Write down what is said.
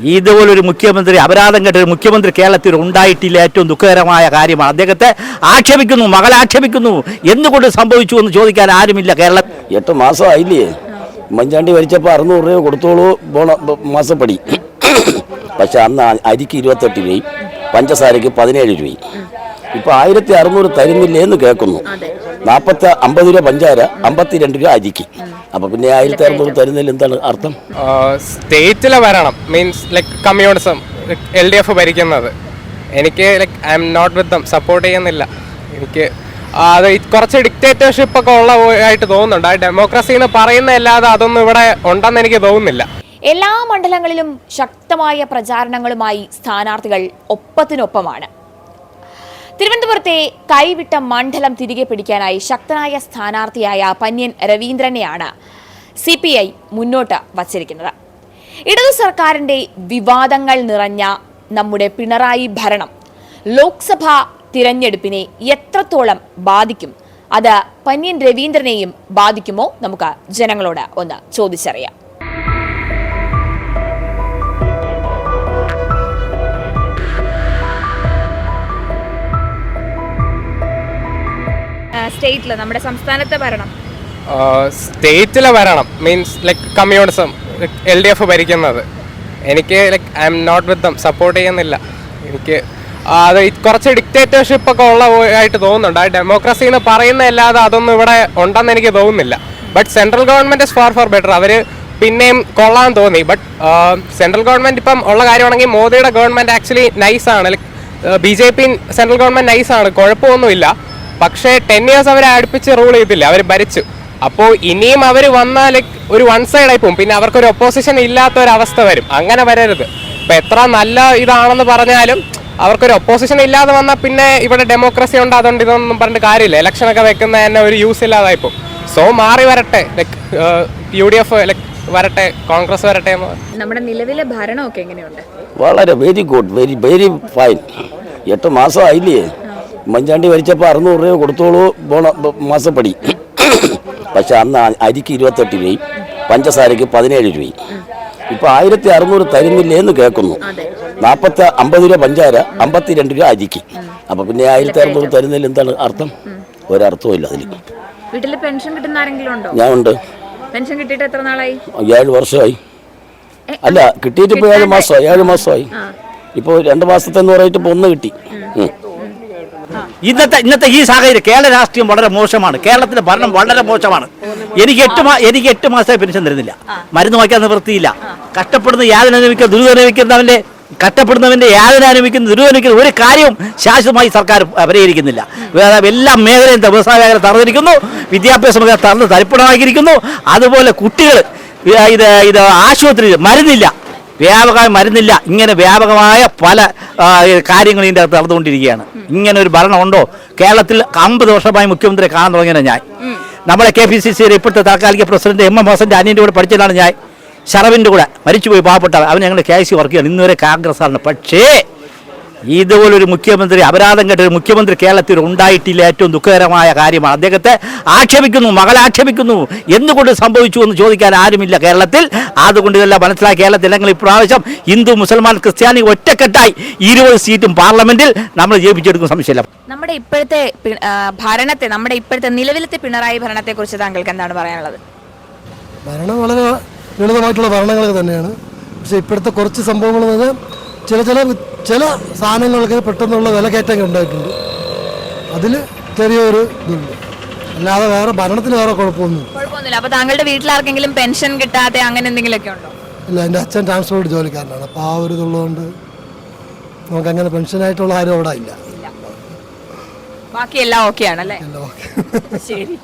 ഇതുപോലൊരു മുഖ്യമന്ത്രി അപരാധം കേട്ടൊരു മുഖ്യമന്ത്രി കേരളത്തിൽ ഉണ്ടായിട്ടില്ല. ഏറ്റവും ദുഃഖകരമായ കാര്യമാണ്. അദ്ദേഹത്തെ ആക്ഷേപിക്കുന്നു മകൾ ആക്ഷേപിക്കുന്നു. എന്തുകൊണ്ട് സംഭവിച്ചു എന്ന് ചോദിക്കാൻ ആരുമില്ല കേരള എട്ട് മാസമായില്ലേ മഞ്ചാണ്ടി വരിച്ചപ്പോൾ അറുന്നൂറ് രൂപ കൊടുത്തോളൂ ബോണ മാസപ്പടി. പക്ഷെ അന്ന് അരിക്ക് ഇരുപത്തെട്ട് രൂപയും പഞ്ചസാരയ്ക്ക് പതിനേഴ് രൂപയും. ഇപ്പോൾ ആയിരത്തി അറുന്നൂറ് തരുന്നില്ലേ എന്ന് കേൾക്കുന്നു. നാൽപ്പത്തി അമ്പത് രൂപ പഞ്ചാര അമ്പത്തിരണ്ട് രൂപ അരിക്ക്. അപ്പൊ പിന്നെ ആയിരത്തി അറുന്നൂറ് തരുന്നതിൽ എന്താണ് അർത്ഥം? സ്റ്റേറ്റിലെ ഭരണം means like communism L D F ഭരിക്കുന്നത്. എനിക്ക് like I'm not with them support ചെയ്യുന്നില്ല. എനിക്ക് ആ, അത് കുറച്ച് ഡിക്റ്റേറ്റർഷിപ്പ് ഒക്കെ ഉള്ള ആയിട്ട് തോന്നുന്നുണ്ട്. ആ ഡെമോക്രസി എന്ന് പറയുന്നതല്ലാതെ അതൊന്നും ഇവിടെ ഉണ്ടെന്ന് എനിക്ക് തോന്നുന്നില്ല. എല്ലാ മണ്ഡലങ്ങളിലും ശക്തമായ പ്രചാരണങ്ങളുമായി സ്ഥാനാർത്ഥികൾ ഒപ്പത്തിനൊപ്പമാണ്. തിരുവനന്തപുരത്തെ കൈവിട്ട മണ്ഡലം തിരികെ പിടിക്കാനായി ശക്തനായ സ്ഥാനാർത്ഥിയായ പന്യൻ രവീന്ദ്രനെയാണ് സി പി ഐ മുന്നോട്ട് വച്ചിരിക്കുന്നത്. ഇടതു സർക്കാരിന്റെ വിവാദങ്ങൾ നിറഞ്ഞ നമ്മുടെ പിണറായി ഭരണം ലോക്സഭാ തിരഞ്ഞെടുപ്പിനെ എത്രത്തോളം ബാധിക്കും അത് പന്യൻ രവീന്ദ്രനെയും ബാധിക്കുമോ? നമുക്ക് ജനങ്ങളോട് ഒന്ന് ചോദിച്ചറിയാം. സ്റ്റേറ്റിൽ നമ്മുടെ സംസ്ഥാനത്തെ ഭരണം? സ്റ്റേറ്റിലെ ഭരണം means like communism L D F ഭരിക്കുന്നത്. എനിക്ക് like I'm not with them support ചെയ്യുന്നില്ല. എനിക്ക് അത് കുറച്ച് ഡിക്റ്റേറ്റർഷിപ്പ് ഒക്കെ ഉള്ള ആയിട്ട് തോന്നുന്നുണ്ട്. ആ ഡെമോക്രസി എന്ന് പറയുന്നതല്ലാതെ അതൊന്നും ഇവിടെ ഉണ്ടെന്ന് എനിക്ക് തോന്നുന്നില്ല. But central government is for for better അവർ പിന്നെയും കൊള്ളാൻ തോന്നി. ബട്ട് സെൻട്രൽ ഗവൺമെന്റ് ഇപ്പം ഉള്ള കാര്യമാണെങ്കിൽ മോദിയുടെ ഗവൺമെന്റ് ആക്ച്വലി നൈസാണ് B J P central government നൈസാണ് കുഴപ്പമൊന്നുമില്ല. പക്ഷേ ടെൻ ഇയേഴ്സ് അവരെ അടുപ്പിച്ച് റൂൾ ചെയ്തില്ല. അവർ ഭരിച്ചു. അപ്പോൾ ഇനിയും അവർ വന്നാൽ ഒരു വൺ സൈഡ് ആയി പോകും പിന്നെ അവർക്കൊരു ഒപ്പോസിഷൻ ഇല്ലാത്ത ഒരു അവസ്ഥ വരും. അങ്ങനെ വരരുത്. ഇപ്പം എത്ര നല്ല ഇതാണെന്ന് പറഞ്ഞാലും അവർക്കൊരു ഒപ്പോസിഷൻ ഇല്ലാതെ വന്നാൽ പിന്നെ ഇവിടെ ഡെമോക്രസി ഉണ്ട് അതുകൊണ്ട് ഇതൊന്നും പറഞ്ഞിട്ട് കാര്യമില്ല. ഇലക്ഷനൊക്കെ വെക്കുന്ന തന്നെ ഒരു യൂസ് ഇല്ലാതായി പോകും സോ മാറി വരട്ടെ. Like U D F like വരട്ടെ. കോൺഗ്രസ് വരട്ടെ. എന്ന് നമ്മുടെ നിലവിലെ ഭരണമൊക്കെ എങ്ങനെയുണ്ട്? വളരെ very good very very fine എട്ട് മാസമായില്ലേ ഉമ്മൻചാണ്ടി വലിച്ചപ്പോൾ അറുന്നൂറ് രൂപ കൊടുത്തോളൂ ബോണ മാസപ്പടി. പക്ഷെ അന്ന് അരിക്ക് ഇരുപത്തെട്ട് രൂപയും പഞ്ചസാരയ്ക്ക് പതിനേഴ് രൂപയും. ഇപ്പൊ ആയിരത്തി അറുന്നൂറ് തരുന്നില്ലേ എന്ന് കേൾക്കുന്നു. നാൽപ്പത്തി അമ്പത് രൂപ പഞ്ചാര അമ്പത്തിരണ്ട് രൂപ അരിക്ക്. അപ്പോൾ പിന്നെ ആയിരത്തി അറുന്നൂറ് തരുന്നതിൽ എന്താണ് അർത്ഥം? ഒരർത്ഥവും ഇല്ല അതിൽ വീട്ടിൽ പെൻഷൻ കിട്ടുന്ന ആരെങ്കിലും ഉണ്ടോ? ഞാൻ ഉണ്ട്. പെൻഷൻ കിട്ടിയിട്ട് എത്ര നാളായി? ഏഴ് വർഷമായി. അല്ല കിട്ടിയിട്ട് ഇപ്പോൾ ഏഴ് മാസമായി ഏഴ് മാസമായി. ഇപ്പോൾ രണ്ട് മാസത്തെ എന്ന് പറഞ്ഞിട്ട് ഇപ്പോൾ ഒന്ന് കിട്ടി. ഇന്നത്തെ ഇന്നത്തെ ഈ സാഹചര്യം കേരള രാഷ്ട്രീയം വളരെ മോശമാണ്. കേരളത്തിന്റെ ഭരണം വളരെ മോശമാണ്. എനിക്ക് എട്ട് മാസം എനിക്ക് എട്ട് മാസത്തെ പെൻഷൻ തരുന്നില്ല. മരുന്ന് വായിക്കാൻ നിവൃത്തിയില്ല. കഷ്ടപ്പെടുന്ന യാതന അനുഭവിക്കുന്ന ദുരിതമനുഭവിക്കുന്നവന്റെ കഷ്ടപ്പെടുന്നവന്റെ യാതന അനുഭവിക്കുന്ന ദുരിതമനുഭവിക്കുന്ന ഒരു കാര്യവും ശാശ്വതമായി സർക്കാർ പരിഹരിക്കുന്നില്ല. എല്ലാ മേഖലയും വ്യവസായ മേഖല തറന്നിരിക്കുന്നു വിദ്യാഭ്യാസ മേഖല തറന്ന് തരിപ്പണമാക്കിയിരിക്കുന്നു. അതുപോലെ കുട്ടികൾ ഇത് ഇത് ആശുപത്രി മരുന്നില്ല. വ്യാപകമായി മരുന്നില്ല. ഇങ്ങനെ വ്യാപകമായ പല കാര്യങ്ങൾ ഇതിന്റെ അകത്ത് നടന്നുകൊണ്ടിരിക്കുകയാണ്. ഇങ്ങനെ ഒരു ഭരണമുണ്ടോ? കേരളത്തിൽ അമ്പത് വർഷമായി മുഖ്യമന്ത്രിയെ കാണാൻ തുടങ്ങിയത് ഞാൻ. നമ്മുടെ കെ പി സി സിയുടെ ഇപ്പോഴത്തെ താൽക്കാലിക പ്രസിഡന്റ് എം എം ഹസന്റെ അനിയന്റെ കൂടെ പഠിച്ചതാണ് ഞാൻ. ശറവിന്റെ കൂടെ മരിച്ചുപോയി പാവപ്പെട്ട അവൻ ഞങ്ങൾ കെ സി വർക്ക് ചെയ്യണം. ഇന്നുവരെ കോൺഗ്രസ് ആണ് പക്ഷേ ഇതുപോലൊരു മുഖ്യമന്ത്രി അപരാധം കേട്ട ഒരു മുഖ്യമന്ത്രി കേരളത്തിൽ ഉണ്ടായിട്ടില്ല. ഏറ്റവും ദുഃഖകരമായ കാര്യമാണ്. അദ്ദേഹത്തെ ആക്ഷേപിക്കുന്നു മകൾ ആക്ഷേപിക്കുന്നു. എന്തുകൊണ്ട് സംഭവിച്ചു എന്ന് ചോദിക്കാൻ ആരുമില്ല കേരളത്തിൽ. അതുകൊണ്ട് ഇതെല്ലാം മനസ്സിലാക്കി കേരളത്തിൽ ഞങ്ങൾ ഇപ്രാവശ്യം ഹിന്ദു മുസൽമാൻ ക്രിസ്ത്യാനി ഒറ്റക്കെട്ടായി ഇരുപത് സീറ്റും പാർലമെന്റിൽ നമ്മൾ ജയിപ്പിച്ചെടുക്കും സംശയമില്ല. നമ്മുടെ ഇപ്പോഴത്തെ ഭരണത്തെ നമ്മുടെ ഇപ്പോഴത്തെ നിലവിലത്തെ പിണറായി ഭരണത്തെ കുറിച്ച് താങ്കൾക്ക് എന്താണ് പറയാനുള്ളത്? ഭരണം വളരെ ലളിതമായിട്ടുള്ള ഭരണങ്ങളൊക്കെ തന്നെയാണ്. പക്ഷേ ഇപ്പോഴത്തെ കുറച്ച് സംഭവങ്ങൾ എന്ന് പറഞ്ഞാൽ ചില ചില ചില സാധനങ്ങൾക്ക് പെട്ടെന്നുള്ള വിലക്കയറ്റം ഉണ്ടായിട്ടുണ്ട്. അതിൽ ചെറിയൊരു ഇതുണ്ട്. അല്ലാതെ വേറെ ഭരണത്തിന് വേറെ കുഴപ്പമൊന്നും കുഴപ്പമൊന്നുമില്ല. അപ്പൊ താങ്കളുടെ വീട്ടിലാർക്കെങ്കിലും പെൻഷൻ കിട്ടാതെ അങ്ങനെ എന്തെങ്കിലുമൊക്കെ ഉണ്ടോ? ഇല്ല എന്റെ അച്ഛൻ ട്രാൻസ്പോർട്ട് ജോലിക്കാരനാണ്. അപ്പോൾ ആ ഒരു ഇതുള്ളതുകൊണ്ട് നമുക്ക് അങ്ങനെ പെൻഷനായിട്ടുള്ള ആരും അവിടെ ഇല്ല. ബാക്കി എല്ലാം ഓക്കെ. ആണല്ലേ ശരി.